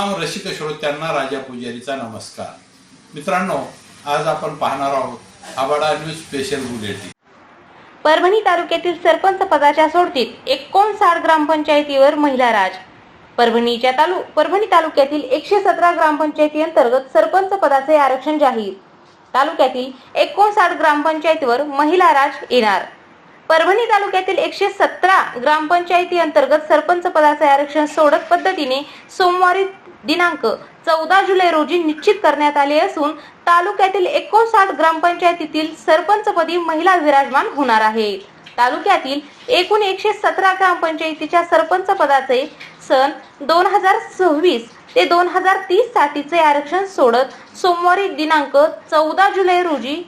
रसिक श्रोत्यांना राजा पुजारीचा नमस्कार. मित्रांनो आज आपण पाहणार आहोत Abada news special bulletin. Parbhani तालुक्यातील सरपंच पदाच्या सोडतीत एकोणसाठ ग्रामपंचायतीवर महिला राज. परभणीच्या तालु परभणी तालुक्यातील एकशे सतरा ग्रामपंचायती अंतर्गत सरपंच पदाचे आरक्षण जाहीर. तालुक्यातील एकोणसाठ ग्रामपंचायतीवर महिला राज येणार. परभणी तालुक्यातील एकशे सतरा ग्रामपंचायती अंतर्गत सरपंच पदाचे आरक्षण सोडत पद्धतीने सोमवारी दिनांक चौदा जुलै रोजी निश्चित करण्यात आले असून तालुक्यातील एकोणसाठ ग्रामपंचायतीतील सरपंचपदी महिला विराजमान होणार आहेत. तालुक्यातील एकूण एकशे सतरा ग्रामपंचायतीच्या सरपंच पदाचे सन दोन हजार सव्वीस ते दोन हजार तीस साठीचे आरक्षण सोडत सोमवारी दिनांक चौदा जुलै रोजी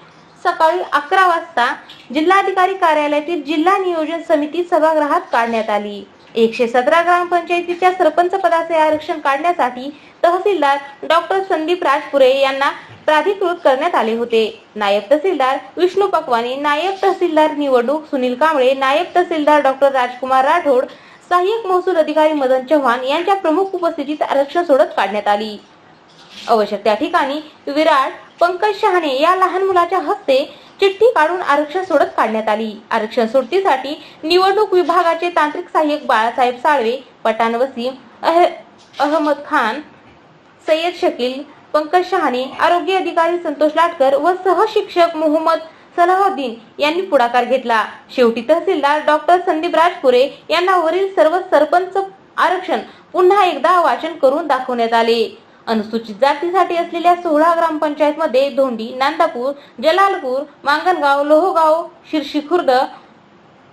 सकाळी अकरा वाजता जिल्हाधिकारी कार्यालयातील जिल्हा नियोजन समिती सभागृहात काढण्यात आली. एकशे सतरा ग्रामपंचायतीच्या सरपंच पदाचे आरक्षण काढण्यासाठी तहसीलदार डॉक्टर संदीप राजपुरे यांना प्राधिकृत करण्यात आले होते. नायब तहसीलदार विष्णू पकवानी नायब तहसीलदार निवडणूक सुनील कांबळे नायब तहसीलदार डॉक्टर राजकुमार राठोड सहाय्यक महसूल अधिकारी मदन चव्हाण यांच्या प्रमुख उपस्थितीत आरक्षण सोडत काढण्यात आली. आवश्यक त्या ठिकाणी विराट पंकज शहाणे या लहान मुलाच्या हस्ते चिठ्ठी काढून आरक्षण सोडत काढण्यात आली. आरक्षण सोडतीसाठी निवडणूक विभागाचे तांत्रिक सहाय्यक बाळासाहेब साळवे पठाण वसीम अह, अहमद खान सय्यद शकील पंकज शहाणे आरोग्य अधिकारी संतोष लाटकर व सहशिक्षक मोहम्मद सलाहुद्दीन यांनी पुढाकार घेतला. शेवटी तहसीलदार डॉक्टर संदीप राजपुरे यांना वरील सर्व सरपंच आरक्षण पुन्हा एकदा वाचन करून दाखवण्यात आले. अनुसूचित जातीसाठी असलेल्या सोळा ग्रामपंचायत मध्ये धोंडी नांदापूर जलालपूर मांगणगाव लोहगाव शिर्शी खुर्द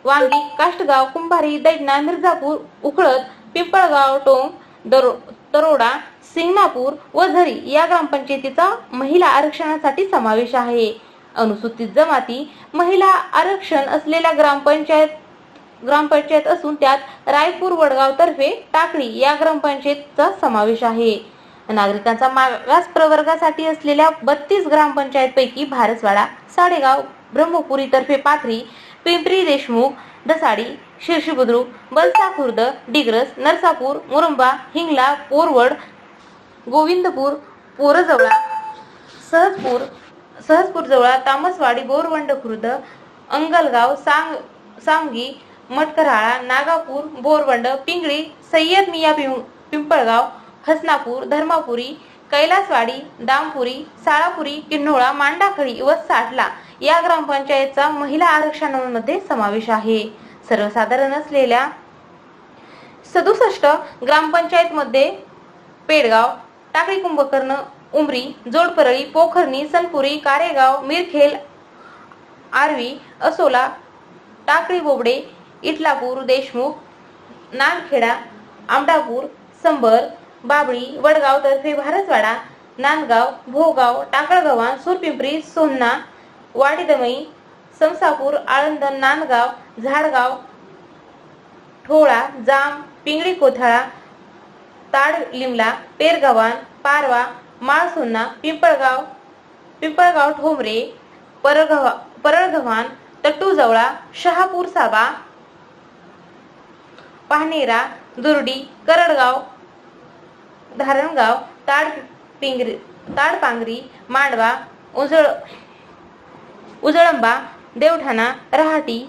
वांगी काष्टगाव कुंभारी दैडना मिर्झापूर उखळत पिंपळगाव टोंग दरो तरोडा सिंगणापूर व झरी या ग्रामपंचायतीचा महिला आरक्षणासाठी समावेश आहे. अनुसूचित जमाती महिला आरक्षण असलेल्या ग्रामपंचायत ग्रामपंचायत असून त्यात रायपूर वडगाव तर्फे टाकळी या ग्रामपंचायतचा समावेश आहे. नागरिकांचा मागास प्रवर्गासाठी असलेल्या बत्तीस ग्रामपंचायतपैकी भारसवाडा साडेगाव ब्रह्मपुरी तर्फे पाथरी पिंपरी देशमुख दसाडी शिर्शी बुद्रुक बलसा खुर्द डिग्रस नरसापूर मुरंबा हिंगला पोरवड गोविंदपूर पोरजवळा सहजपूर सहजपूर जवळा तामसवाडी बोरवंड खुर्द अंगलगाव सांग सांगी मटकराळा नागापूर बोरवंड पिंगळी सय्यद मिया पिं- पिंपळगाव हसनापूर धर्मापुरी कैलासवाडी दामपुरी साळापुरी किन्होळा मांडाखळी व साठला या ग्रामपंचायतचा महिला आरक्षणामध्ये समावेश आहे. सर्वसाधारण असलेल्या सदुसष्ट ग्रामपंचायतमध्ये पेडगाव टाकळी कुंभकर्ण उमरी जोडपरळी पोखर्णी सनपुरी कारेगाव मिरखेल आरवी असोला टाकळी बोबडे इटलापूर देशमुख नानखेडा आमडापूर संबर बाबळी वडगाव तर्फे भारसवाडा नांदगाव भोगाव टाकळगव्हाण सुरपिंपरी सोन्ना वाडीदमई समसापूर आळंद नांदगाव झाडगाव ठोळा जाम पिंगळी कोथळा ताड लिमला पेरगव्हाण पारवा माळसोन्ना पिंपळगाव पिंपळगाव ठोंबरे परगव्हा परळगव्हाण तट्टूजवळा शहापूर साबा पाहनेरा दुर्डी करडगाव धारणगाव ताड पिंगरी ताडपांगरी मांडवा उजळ उजळंबा देवठाणा रहाटी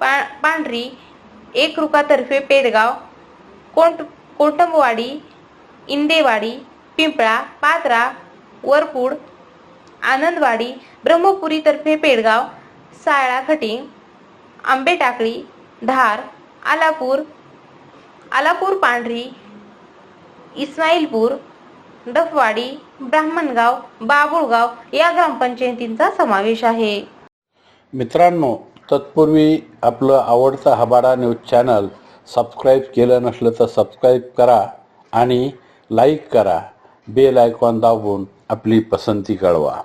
पा पांढरी एकरुखातर्फे पेडगाव कोंट कोटंबवाडी इंदेवाडी पिंपळा पात्रा वरपूड आनंदवाडी ब्रह्मपुरीतर्फे पेडगाव सायळा खटिंग आंबेटाकळी धार आलापूर आलापूर पांढरी इस्माईलपूर डफवाडी ब्राह्मणगाव बाबुळगाव या ग्रामपंचायतींचा समावेश आहे. मित्रांनो तत्पूर्वी आपलं आवडतं हबाडा न्यूज चॅनल सबस्क्राईब केलं नसलं तर सबस्क्राईब करा आणि लाईक करा. बेल आयकॉन दाबून आपली पसंती कळवा.